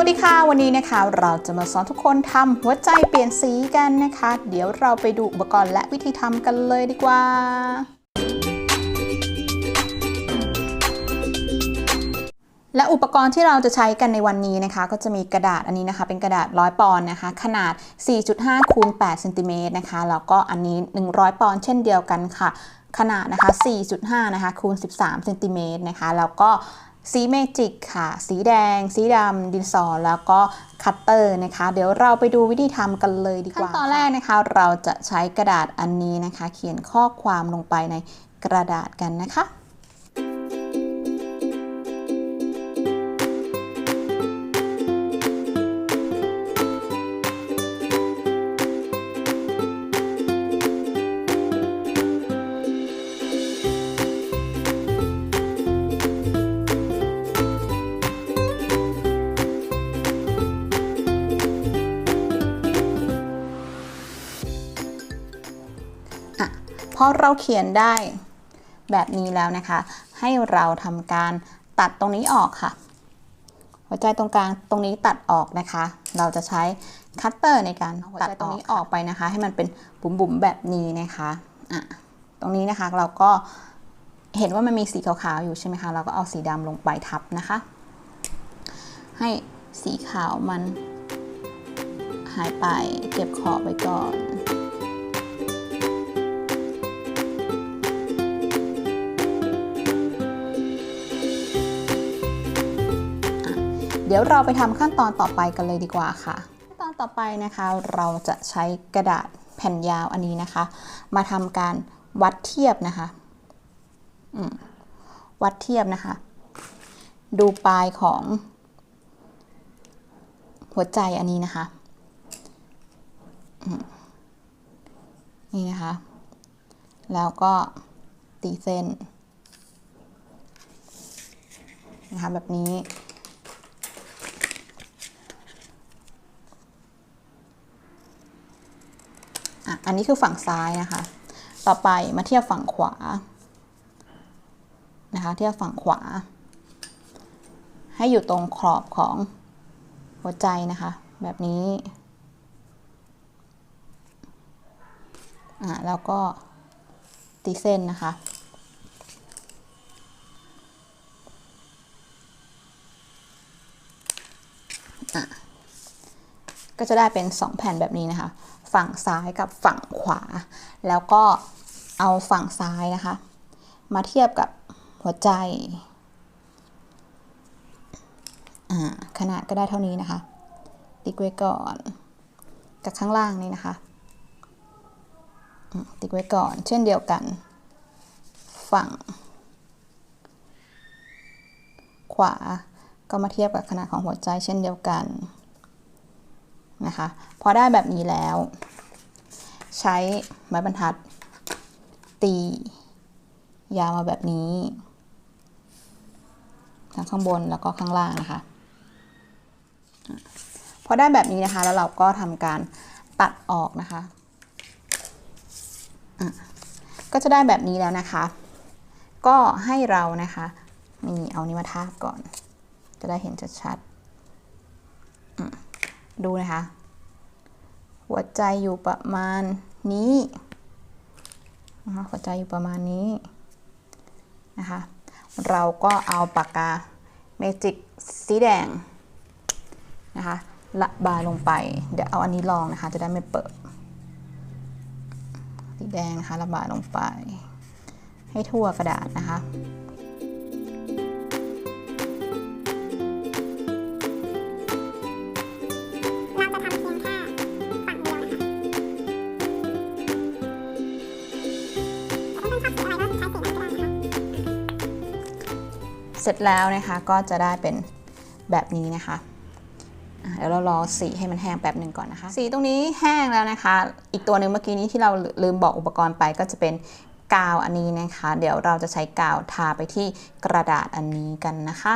วัสดีค่ะ วันนี้นะคะเราจะมาสอนทุกคนทำหัวใจเปลี่ยนสีกันนะคะ เดี๋ยวเราไปดูอุปกรณ์และวิธีทำกันเลยดีกว่า และอุปกรณ์ที่เราจะใช้กันในวันนี้นะคะ ก็จะมีกระดาษอันนี้นะคะ เป็นกระดาษ100ปอนด์นะคะ ขนาด 4.5คูณ8เซนติเมตรนะคะแล้วก็อันนี้ 100 ปอนด์เช่นเดียวกันค่ะ ขนาดนะคะ 4.5 นะคะคูณ 13เซนติเมตรนะคะแล้วก็ สีเมจิกค่ะ สีแดง สีดำ ดินสอแล้วก็คัตเตอร์นะคะ เดี๋ยวเราไปดูวิธีทำกันเลยดีกว่าขั้นตอนแรกนะคะ เราจะใช้กระดาษอันนี้นะคะ เขียนข้อความลงไปในกระดาษกันนะคะ พอเราเขียนได้แบบนี้แล้วนะคะ ให้เราทำการตัดตรงนี้ออกค่ะ หัวใจตรงกลางตรงนี้ตัดออกนะคะ เราจะใช้คัตเตอร์ในการตัดตรงนี้ออกไปนะคะ ให้มันเป็นบุ๋มๆแบบนี้นะคะอะตรงนี้นะคะเราก็เห็นว่ามันมีสีขาวๆอยู่ใช่ไหมคะ เราก็เอาสีดำลงไปทับนะคะ ให้สีขาวมันหายไปเก็บขอบไว้ก่อน เดี๋ยวเราไปทำขั้นตอนต่อไปกันเลยดีกว่าค่ะ ขั้นตอนต่อไปนะคะเราจะใช้กระดาษแผ่นยาวอันนี้นะคะ มาทำการวัดเทียบนะคะวัดเทียบนะคะ ดูปลายของหัวใจอันนี้นะคะนี่นะคะ แล้วก็ตีเส้นนะคะแบบนี้ อะอันนี้คือฝั่งซ้ายนะคะ ต่อไปมาเทียบฝั่งขวานะคะเทียบฝั่งขวา ให้อยู่ตรงขอบของหัวใจนะคะ แบบนี้อะแล้วก็ตีเส้นนะคะอะ ก็จะได้เป็น 2 แผ่นแบบนี้นะคะ ฝั่งซ้ายกับฝั่งขวา แล้วก็เอาฝั่งซ้ายนะคะ มาเทียบกับหัวใจขนาดก็ได้เท่านี้นะคะ ติ๊กไว้ก่อน กับข้างล่างนี้นะคะ ติ๊กไว้ก่อน เช่นเดียวกัน ฝั่ง ขวาก็มาเทียบกับขนาดของหัวใจเช่นเดียวกัน นะคะ พอได้แบบนี้แล้ว ใช้ไม้บรรทัด ตี ยาวมาแบบนี้ทั้งข้างบนแล้วก็ข้างล่างนะคะ พอได้แบบนี้นะคะ แล้วเราก็ทำการตัดออกนะคะะก็จะได้แบบนี้แล้วนะคะ ก็ให้เรานะคะนี่เอานี้มาทาบก่อน จะได้เห็นชัดๆ ดูนะคะ หัวใจอยู่ประมาณนี้นะคะหัวใจอยู่ประมาณนี้นะคะ เราก็เอาปากกาเมจิกสีแดงนะคะระบายลงไป เดี๋ยวเอาอันนี้ลองนะคะ จะได้ไม่เปิด สีแดงนะคะระบายลงไป ให้ทั่วกระดาษนะคะ สร็จแล้วนะคะก็จะได้เป็นแบบนี้นะคะอะเดี๋ยวเรารอสีให้มันแห้งแป๊บหนึ่งก่อนนะคะ สีตรงนี้แห้งแล้วนะคะ อีกตัวหนึ่งเมื่อกี้นี้ที่เราลืมบอกอุปกรณ์ไปก็จะเป็นกาวอันนี้นะคะ เดี๋ยวเราจะใช้กาวทาไปที่กระดาษอันนี้กันนะคะ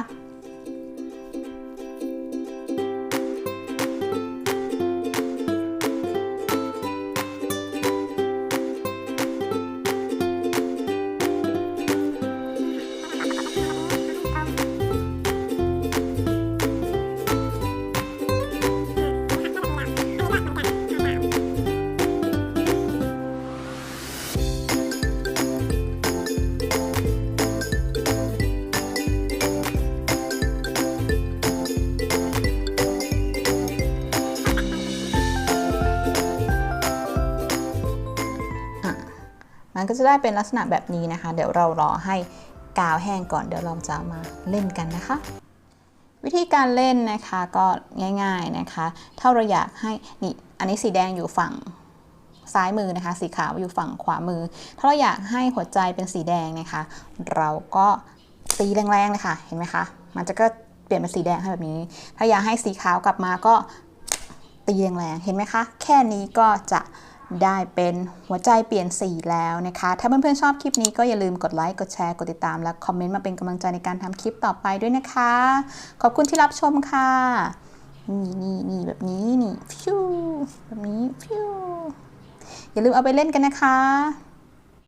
มันก็จะได้เป็นลักษณะแบบนี้นะคะ เดี๋ยวเรารอให้กาวแห้งก่อนเดี๋ยวเราจะมาเล่นกันนะคะ วิธีการเล่นนะคะก็ง่ายๆนะคะ ถ้าเราอยากให้นี่อันนี้สีแดงอยู่ฝั่งซ้ายมือนะคะ สีขาวอยู่ฝั่งขวามือ ถ้าเราอยากให้หัวใจเป็นสีแดงนะคะ เราก็ตีแรงๆเลยค่ะ เห็นไหมคะ มันจะก็เปลี่ยนเป็นสีแดงให้แบบนี้ ถ้าอยากให้สีขาวกลับมาก็ตีแรงๆเห็นไหมคะ แค่นี้ก็จะ ได้เป็นหัวใจเปลี่ยนสีแล้วนะคะ ถ้าเพื่อนๆชอบคลิปนี้ก็อย่าลืมกดไลค์ กดแชร์ กดติดตาม และคอมเมนต์มาเป็นกำลังใจในการทำคลิปต่อไปด้วยนะคะ ขอบคุณที่รับชมค่ะ นี่นี่นี่แบบนี้ นี่ฟิวแบบนี้ฟิวอย่าลืมเอาไปเล่นกันนะคะ